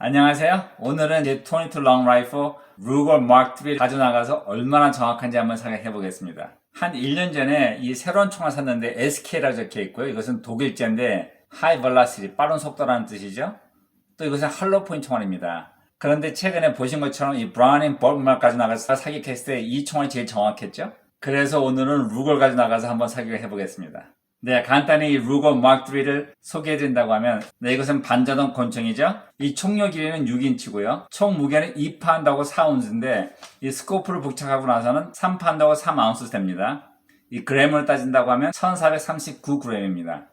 안녕하세요. 오늘은 이제 22롱 라이프 루거 마크 3를 가져 나가서 얼마나 정확한지 한번 생각해 보겠습니다. 한 1년 전에 이 새로운 총을 샀는데 SK라고 적혀 있고요. 이것은 독일제인데 하이 velocity, 빠른 속도라는 뜻이죠. 또 이것은 할로포인 총알입니다. 그런데 최근에 보신 것처럼 이 브라우닝 버그말 가져 나가서 사격했을 때 이 총알이 제일 정확했죠. 그래서 오늘은 루걸 가져 나가서 한번 사격을 해보겠습니다. 네, 간단히 이 루거 마크 3를 소개해 드린다고 하면, 네, 이것은 반자동 권총이죠. 이 총력 길이는 6인치고요. 총 무게는 2파운드하고 4온스인데, 이 스코프를 부착하고 나서는 3파운드하고 3아운스 됩니다. 이 그램으로 따진다고 하면 1439g입니다.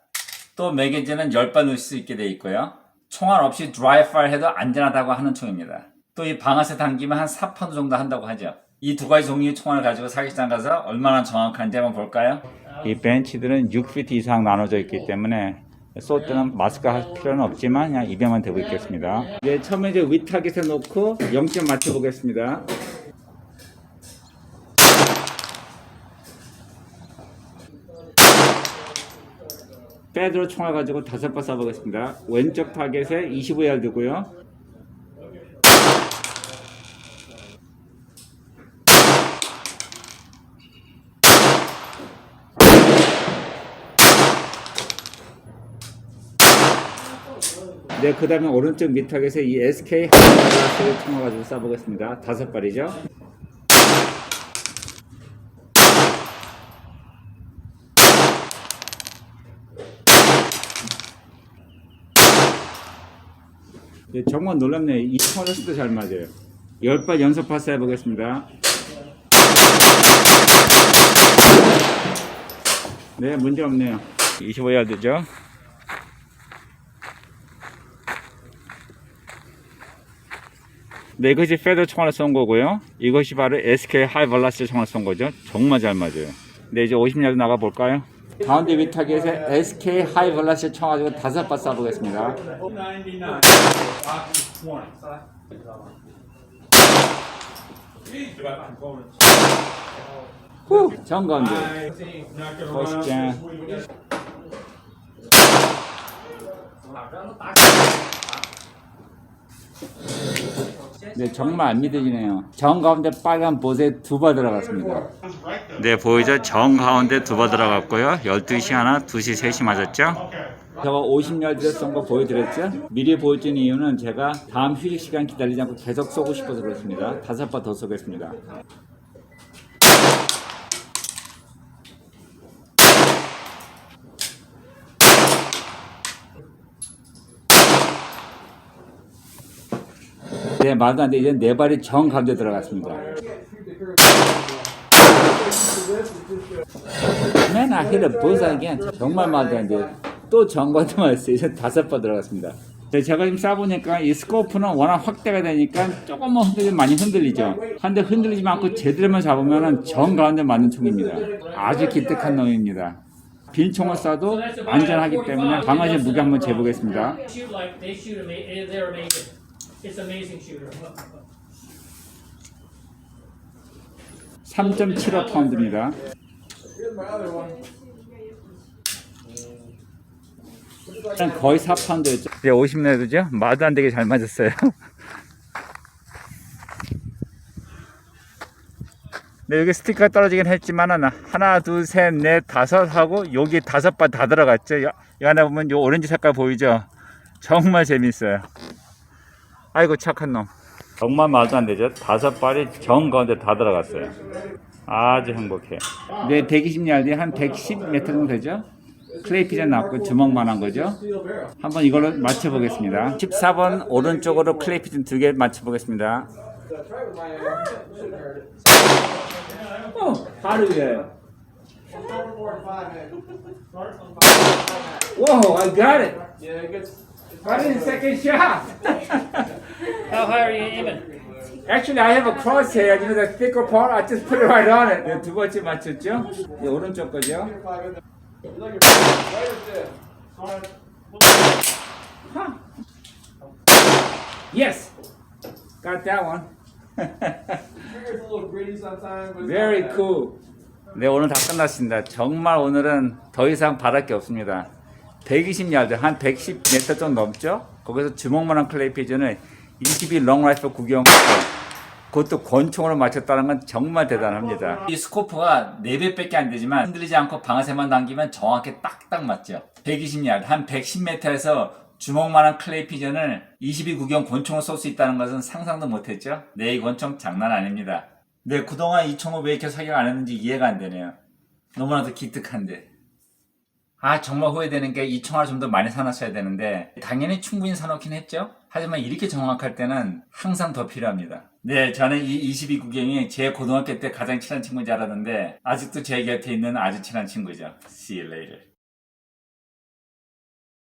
또 매개지는 10발 넣을 수 있게 되어 있고요. 총알 없이 드라이 파일 해도 안전하다고 하는 총입니다. 또 이 방아쇠 당기면 한 4파운드 정도 한다고 하죠. 이 두 가지 종류의 총알을 가지고 사격장 가서 얼마나 정확한지 한번 볼까요? 이 벤치들은 6피트 이상 나눠져 있기 때문에 쏠 때는 마스크 할 필요는 없지만 그냥 입에만 대고 있겠습니다. 네, 처음에 이제 위타겟에 놓고 0점 맞춰보겠습니다. 패드로 총알 가지고 다섯 발 쏴보겠습니다. 왼쪽 타겟에 25야드고요. 네, 그 다음에 오른쪽 밑타겟에 이 SK 하이라스를 총알 가지고 쏴보겠습니다. 다섯 발이죠. 네, 정말 놀랍네요. 이 총알도 잘 맞아요. 열 발 연속 파스 해보겠습니다. 네, 문제 없네요. 25야드죠. 네, 이것이 페더 총알을 쏜 거고요. 이것이 바로 SK 하이 발라스 총알 쏜 거죠. 정말 잘 맞아요. 네, 이제 50야드 나가 볼까요? 가운데 위타겟에 SK 하이 발라스 총알 가지고 다섯 발 쏴보겠습니다. 99. Box 20. 후! run jam. 네, 정말 안 믿어지네요. 정 가운데 빨간 보세 두발 들어갔습니다. 네, 보이죠? 정 가운데 두발 들어갔고요. 12시 하나, 2시, 3시 맞았죠? 제가 50야드를 쏜거 보여드렸죠? 미리 보여준 이유는 제가 다음 휴식 시간 기다리지 않고 계속 쏘고 싶어서 그렇습니다. 다섯 발더 쏘겠습니다. 네, 말도 안 돼. 이제 네 발이 정 가운데 들어갔습니다. 맨 아히를 보사기엔 정말 말도 안 돼. 또 정관도 말했어요. 이제 다섯 번 들어갔습니다. 네, 제가 지금 쏴보니까 이 스코프는 워낙 확대가 되니까 조금만 흔들리면 많이 흔들리죠. 한데 흔들리지 않고 제대로만 잡으면 정 가운데 맞는 총입니다. 아주 기특한 놈입니다. 빈 총을 쏴도 안전하기 때문에 방아쇠 무게 한번 재보겠습니다. Amazing. It's amazing shooter. 3.75 파운드입니다. 일단 거의 4파운드였죠. 이제 50레드죠? 말도 안 되게 잘 맞았어요. 네, 여기 스티커가 떨어지긴 했지만은 하나, 둘, 셋, 넷, 다섯 하고 여기 다섯 발다 들어갔죠. 여- 이 안에 보면 요 오렌지 색깔 보이죠? 정말 재밌어요. 아이고 착한 놈. 정말 말도 안 되죠. 다섯 발이 정 가운데 다 들어갔어요. 아주 행복해. 네, 120야드 한 110m 정도 되죠? 클레이 피자 났고 주먹만 한 거죠. 한번 이걸로 맞춰보겠습니다. 14번 오른쪽으로 클레이 피자 두개 맞춰보겠습니다. 어, 바로 위에. Whoa, I got it. The second shot. How high are you aiming? Actually, I have a crosshair. You know the thicker part. I just put it right on it. 네, 두 번째 맞췄죠? 네, 오른쪽 거죠? Huh. Yes. Got that one. Very cool. 네, 오늘 다 끝났습니다. 정말 오늘은 더 이상 바랄 게 없습니다. 120야드, 한 110m 정도 넘죠? 거기서 주먹만한 클레이 피전을 22 롱라이프 구경하고 그것도 권총으로 맞췄다는 건 정말 대단합니다. 이 스코프가 4배밖에 안 되지만 흔들리지 않고 방아쇠만 당기면 정확히 딱딱 맞죠. 120야드, 한 110m에서 주먹만한 클레이 피전을 22 구경 권총을 쏠 수 있다는 것은 상상도 못했죠. 네, 이 권총 장난 아닙니다. 네, 그동안 이 총을 왜 이렇게 사격 안 했는지 이해가 안 되네요. 너무나도 기특한데. 아 정말 후회되는 게이 총알을 좀더 많이 사놨어야 되는데 당연히 충분히 사놓긴 했죠. 하지만 이렇게 정확할 때는 항상 더 필요합니다. 네 저는 이 22구경이 제 고등학교 때 가장 친한 친구인 줄 알았는데 아직도 제 곁에 있는 아주 친한 친구죠. See you later